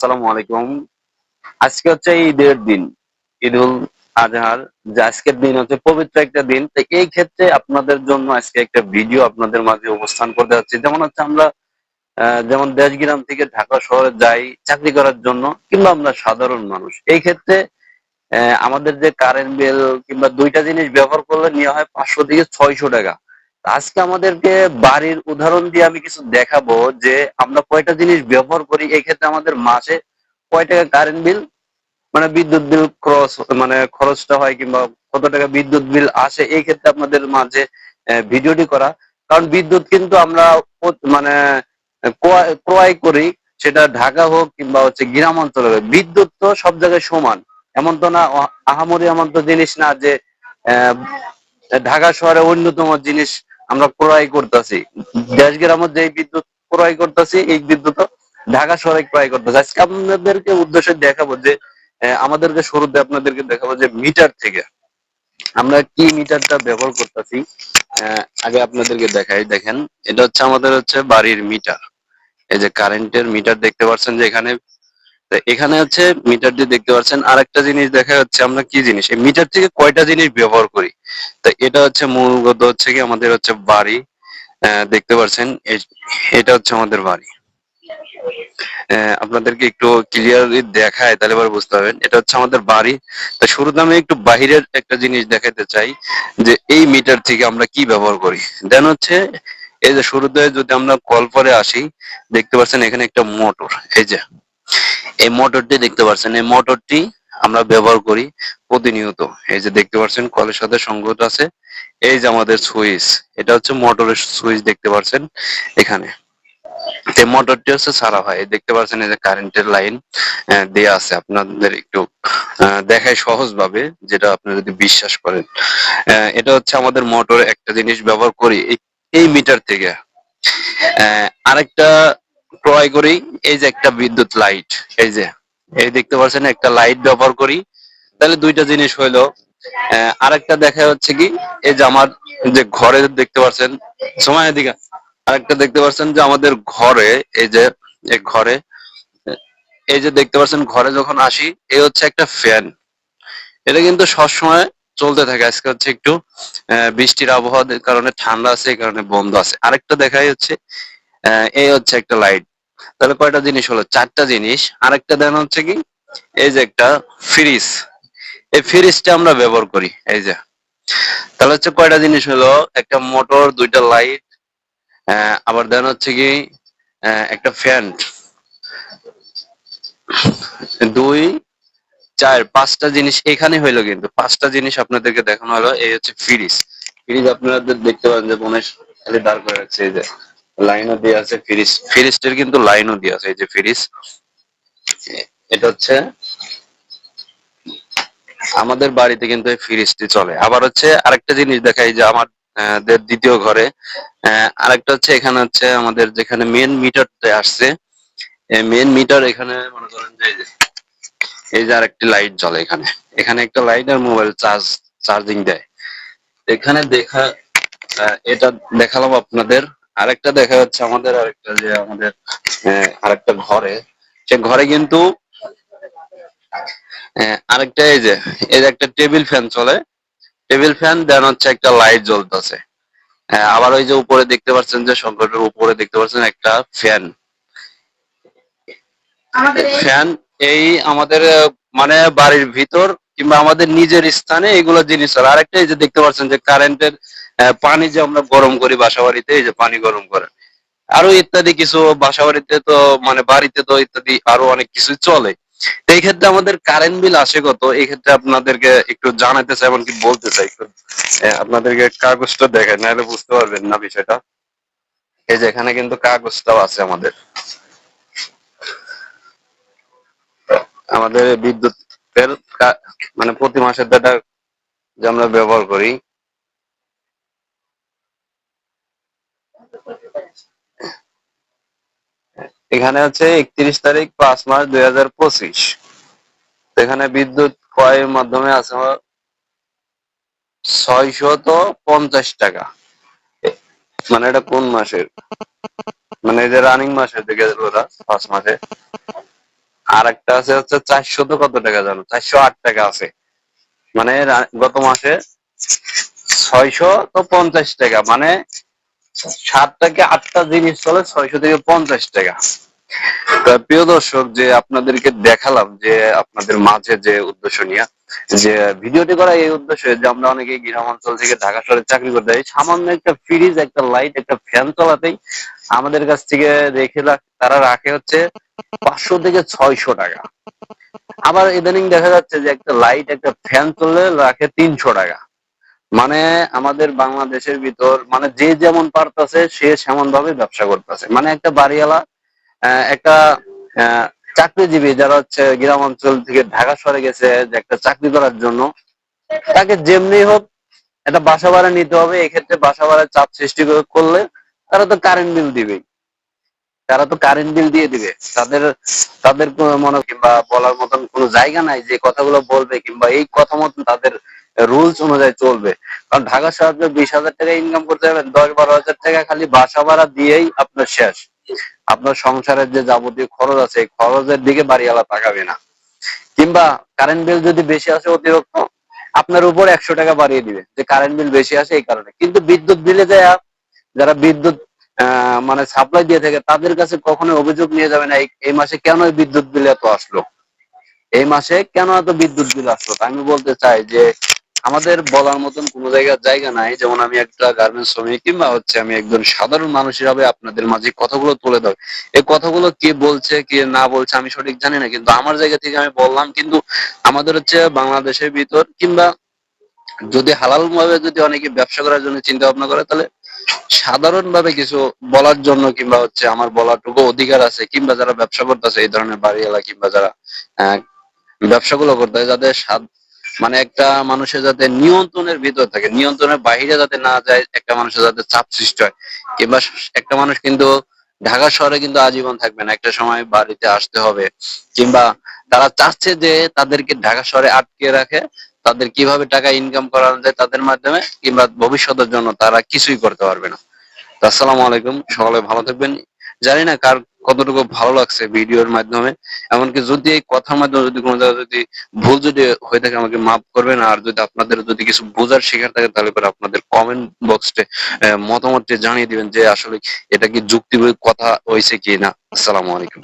আসসালামু আলাইকুম। আজকে হচ্ছে ঈদের দিন, ঈদুল আজহার। যে আজকের দিন হচ্ছে পবিত্র একটা দিন, তো এই ক্ষেত্রে আপনাদের জন্য আজকে একটা ভিডিও আপনাদের মাঝে উপস্থান করতে যাচ্ছি। যেমন হচ্ছে আমরা যেমন দেশ গ্রাম থেকে ঢাকা শহরে যাই চাকরি করার জন্য, কিংবা আমরা সাধারণ মানুষ। এই ক্ষেত্রে আমাদের যে কারেন্ট বিল কিংবা দুইটা জিনিস ব্যবহার করলে নেওয়া হয় পাঁচশো থেকে ছয়শো টাকা। আজকে আমাদেরকে বাড়ির উদাহরণ দিয়ে আমি কিছু দেখাবো যে আমরা কয়টা জিনিস ব্যবহার করি এই ক্ষেত্রে আমাদের মাসে কয় টাকা কারেন্ট বিল মানে বিদ্যুৎ বিল ক্রস মানে খরচটা হয় কিংবা কত টাকা বিদ্যুৎ বিল আসে এই ক্ষেত্রে আপনাদের মাঝে ভিডিওটি করা। কারণ বিদ্যুৎ কিন্তু আমরা মানে ক্রয় করি সেটা ঢাকা হোক কিংবা হচ্ছে গ্রাম অঞ্চলে হোক, বিদ্যুৎ তো সব জায়গায় সমান। এমন তো না আহামরি এমন তো জিনিস না যে ঢাকা শহরে অন্যতম জিনিস আমরা ক্রয় করতেছি। দেশ গ্রামের যে বিদ্যুৎ ক্রয় করতেছি, এই বিদ্যুৎ ঢাকা শহরে ক্রয় করতেছি। আজকে আপনাদেরকে উদ্দেশ্যে দেখাবো যে আমাদেরকে শুরুতে আপনাদেরকে দেখাবো যে মিটার থেকে আমরা কি মিটারটা ব্যবহার করতেছি। আগে আপনাদেরকে দেখাই, দেখেন। এটা হচ্ছে আমাদের হচ্ছে বাড়ির মিটার। এই যে কারেন্টের মিটার দেখতে পাচ্ছেন যে এখানে এখানে হচ্ছে মিটার দিয়ে দেখতে পাচ্ছেন, আরেকটা জিনিস দেখা যাচ্ছে, আমরা কি জিনিস? এই মিটার থেকে কয়টা জিনিস ব্যবহার করি? তো এটা হচ্ছে মূলগত হচ্ছে কি আমাদের হচ্ছে বাড়ি দেখতে পাচ্ছেন এটা হচ্ছে আমাদের বাড়ি। আপনাদেরকে একটু ক্লিয়ারলি দেখায়, তাহলে এবার বুঝতে পারবেন। এটা হচ্ছে আমাদের বাড়ি। তো শুরুতে আমি একটু বাহিরের একটা জিনিস দেখাতে চাই, যে এই মিটার থেকে আমরা কি ব্যবহার করি? দেন হচ্ছে, এই যে শুরুতে যদি আমরা কল পরে আসি, দেখতে পাচ্ছেন এখানে একটা মোটর, এই যে এই মোটরটি দেখতে পাচ্ছেন, এই মোটরটি আমরা ব্যবহার করি প্রতিনিয়ত। এই যে দেখতে পাচ্ছেন, কলের সাথে সংযুক্ত আছে। এই যে আমাদের সুইচ, এটা হচ্ছে মোটরের সুইচ দেখতে পাচ্ছেন এখানে। এই মোটরটি হচ্ছে সারা হয় দেখতে পাচ্ছেন এই যে কারেন্টের লাইন দেয়া আছে। আপনাদের একটু দেখায় সহজ ভাবে যেটা আপনি যদি বিশ্বাস করেন। এটা হচ্ছে আমাদের মোটর একটা জিনিস ব্যবহার করি, এই- মিটার থেকে। আরেকটা ক্রয় করি, এই যে একটা বিদ্যুৎ লাইট এই যে, এই দেখতে পাচ্ছেন একটা লাইট ব্যবহার করি। তাহলে দুইটা জিনিস হইল আরেকটা দেখা হচ্ছে কি, এই যে আমার যে ঘরে দেখতে পাচ্ছেন, সময় এদিকে, আরেকটা দেখতে পাচ্ছেন যে আমাদের ঘরে, এই যে ঘরে, এই যে দেখতে পাচ্ছেন ঘরে যখন আসি এই হচ্ছে একটা ফ্যান এটা কিন্তু সবসময় চলতে থাকে, আজকে হচ্ছে একটু বৃষ্টির আবহাওয়ার কারণে ঠান্ডা আছে, এই কারণে বন্ধ আছে। আরেকটা দেখাই হচ্ছে এই হচ্ছে একটা লাইট তাহলে কয়টা জিনিস হলো? চারটা জিনিস। আরেকটা দেন হচ্ছে কি? এই যে একটা ফ্রিজ এই ফ্রিজটা আমরা ব্যবহার করি। এই যে। তাহলে হচ্ছে কয়টা জিনিস হলো? একটা মোটর দুইটা লাইট আবার দেন হচ্ছে কি? একটা ফ্যান দুই, চার, পাঁচটা জিনিস এখানে হইল কিন্তু। পাঁচটা জিনিস আপনাদেরকে দেখানো হলো। এই হচ্ছে ফ্রিজ ফ্রিজ আপনাদের দেখতে পারেন যে মনে খালি দাঁড় করে রাখছে এই যে। লাইনও দিয়ে আছে ফ্রিজ ফ্রিজটার কিন্তু লাইনও দিয়ে আছে এই যে ফ্রিজ এটা হচ্ছে আমাদের বাড়িতে কিন্তু এই ফ্রিজটি চলে। আবার হচ্ছে আরেকটা জিনিস দেখাই যে আহ, দ্বিতীয় ঘরে আরেকটা হচ্ছে এখানে হচ্ছে আমাদের যেখানে মেন মিটার আসছে মেন মিটার এখানে মনে করেন যে এই যে আরেকটি লাইট জ্বলে এখানে। এখানে একটা লাইট আর মোবাইল চার্জ চার্জিং দেয়। এখানে দেখা এটা দেখালাম আপনাদের। আরেকটা দেখা যাচ্ছে আমাদের আরেকটা যে আমাদের আরেকটা ঘরে। সে ঘরে কিন্তু আরেকটা এই যে এই যে একটা টেবিল ফ্যান চলে। টেবিল ফ্যান দেন হচ্ছে একটা লাইট জ্বলতেছে। আবার ওই যে উপরে দেখতে পাচ্ছেন যে সংকটের উপরে দেখতে পাচ্ছেন একটা ফ্যান। ফ্যান এই আমাদের মানে বাড়ির ভিতর কিংবা আমাদের নিজের স্থানে এগুলো জিনিস আর আরেকটা এই যে দেখতে পাচ্ছেন যে কারেন্টের পানি যে আমরা গরম করি বাসা বাড়িতে এই যে পানি গরম করে। আরও ইত্যাদি কিছু বাসা বাড়িতে তো মানে বাড়িতে তো ইত্যাদি আরও অনেক কিছু চলে। এই ক্ষেত্রে আমাদের কারেন্ট বিল আসে কত? এই ক্ষেত্রে আপনাদেরকে একটু জানাতে চাই এমনকি বলতে চাই একটু আপনাদেরকে কাগজটা দেখেন, নাহলে বুঝতে পারবেন না বিষয়টা। এই যে এখানে কিন্তু কাগজটাও আছে আমাদের। আমাদের বিদ্যুৎ মানে প্রতি মাসের ডাটা যে আমরা ব্যবহার করি এখানে হচ্ছে একত্রিশ তারিখ পাঁচ মাস দুই হাজার পঁচিশ। এখানে বিদ্যুৎ ক্রয়ের মাধ্যমে আছে ছয়শত পঞ্চাশ টাকা। মানে এটা কোন মাসের? মানে এই যে রানিং মাসের দিকে পাঁচ মাসে। আর একটা আছে হচ্ছে চারশো তো কত টাকা জানো? চারশো আট টাকা আছে। মানে গত মাসে ছয়শো তো পঞ্চাশ টাকা। মানে সাত থেকে আটটা জিনিস চলে ছয়শো থেকে পঞ্চাশ টাকা। প্রিয় দর্শক, যে আপনাদেরকে দেখালাম যে আপনাদের মাঝে যে উদ্দেশ্য নিয়ে, যে ভিডিওটি করা এই উদ্দেশ্যে যে আমরা অনেকে গ্রাম অঞ্চল থেকে ঢাকা শহরে চাকরি করতে যাই, সামান্য একটা ফ্রিজ একটা লাইট একটা ফ্যান চলাতেই আমাদের কাছ থেকে রেখে তারা রাখে হচ্ছে পাঁচশো থেকে ছয়শো টাকা। আবার ইদানিং দেখা যাচ্ছে যে একটা লাইট একটা ফ্যান চললে রাখে তিনশো টাকা। মানে আমাদের বাংলাদেশের ভিতর মানে যে যেমন পারতাছে, সে সেমন ভাবে ব্যবসা করতেছে। মানে একটা বাড়িওয়ালা একটা চাকরিজীবী যারা হচ্ছে গ্রাম অঞ্চল থেকে ঢাকা শহরে গেছে, যে একটা চাকরি করার জন্য, তাকে যেমনি হোক একটা বাসা ভাড়া নিতে হবে। এক্ষেত্রে বাসা ভাড়ার চাপ সৃষ্টি করলে তারা তো কারেন্ট বিল দিবেই তারা তো কারেন্ট বিল দিয়ে দিবে। তাদের তাদের কোনো মনে, কিংবা বলার মতন কোনো জায়গা নাই যে কথাগুলো বলবে, কিংবা এই কথা মতন তাদের রুলস অনুযায়ী চলবে। কারণ ঢাকা শহরে বিশ হাজার টাকা ইনকাম করতে যাবেন, দশ বারো হাজার টাকা খালি বাসা ভাড়া দিয়েই আপনার শেষ। আপনার সংসারের যে যাবতীয় খরচ আছে খরচের দিকে বাড়িওয়ালা তাকাবে না। কিংবা কারেন্ট বিল যদি বেশি আসে অতিরিক্ত, আপনার উপর একশো টাকা বাড়িয়ে দিবে। যে কারেন্ট বিল বেশি আসে এই কারণে। কিন্তু বিদ্যুৎ বিলে যায় যারা বিদ্যুৎ মানে সাপ্লাই দিয়ে থাকে, তাদের কাছে কখনো অভিযোগ নিয়ে যাবে না, এই- মাসে কেন বিদ্যুৎ বিল এত আসলো? এই মাসে কেন এত বিদ্যুৎ বিল আসলো? আমি বলতে চাই যে আমাদের বলার মতন কোনো জায়গার জায়গা নাই। যেমন আমি একটা গার্মেন্টস শ্রমিক কিংবা হচ্ছে আমি একজন সাধারণ মানুষ হিসাবে আপনাদের মাঝে কথাগুলো তুলে ধর। এই কথাগুলো কে বলছে, কে না বলছে আমি সঠিক জানি না, কিন্তু আমার জায়গা থেকে আমি বললাম, কিন্তু আমাদের হচ্ছে বাংলাদেশের ভিতর কিংবা যদি হালাল ভাবে যদি অনেকে ব্যবসা করার জন্য চিন্তা ভাবনা করে, তাহলে সাধারণ ভাবে কিছু বলার জন্য কিংবা হচ্ছে আমার বলাটুকু অধিকার আছে, কিংবা যারা ব্যবসা করতেছে এই ধরনের বাড়িওয়ালা কিংবা যারা ব্যবসাগুলো করতে হয় যাদের মানে একটা মানুষের যাতে নিয়ন্ত্রণের ভিতর থাকে, নিয়ন্ত্রণের বাইরে যাতে না যায়, একটা মানুষের যাতে চাপ সৃষ্টি হয়। কিংবা একটা মানুষ কিন্তু ঢাকা শহরে কিন্তু আজীবন থাকবে না, একটা সময় বাড়িতে আসতে হবে। কিংবা তারা চাচ্ছে যে তাদেরকে ঢাকা শহরে আটকে রাখে, তাদের কীভাবে টাকা ইনকাম করানো যায় তাদের মাধ্যমে, কিংবা ভবিষ্যতের জন্য তারা কিছুই করতে পারবে না। আসসালামু আলাইকুম, সকলে ভালো থাকবেন। জানি না কার কতটুকু ভালো লাগছে ভিডিওর মাধ্যমে। এমনকি যদি এই কথার মাধ্যমে যদি কোনো জায়গায় যদি ভুল যদি হয়ে থাকে, আমাকে মাফ করবেন। আর যদি আপনাদের যদি কিছু বোঝার শেখার থাকে, তাহলে পরে আপনাদের কমেন্ট বক্সে মতামতটি জানিয়ে দিবেন যে আসলে এটা কি যুক্তি কথা হয়েছে কি না আসসালামু আলাইকুম।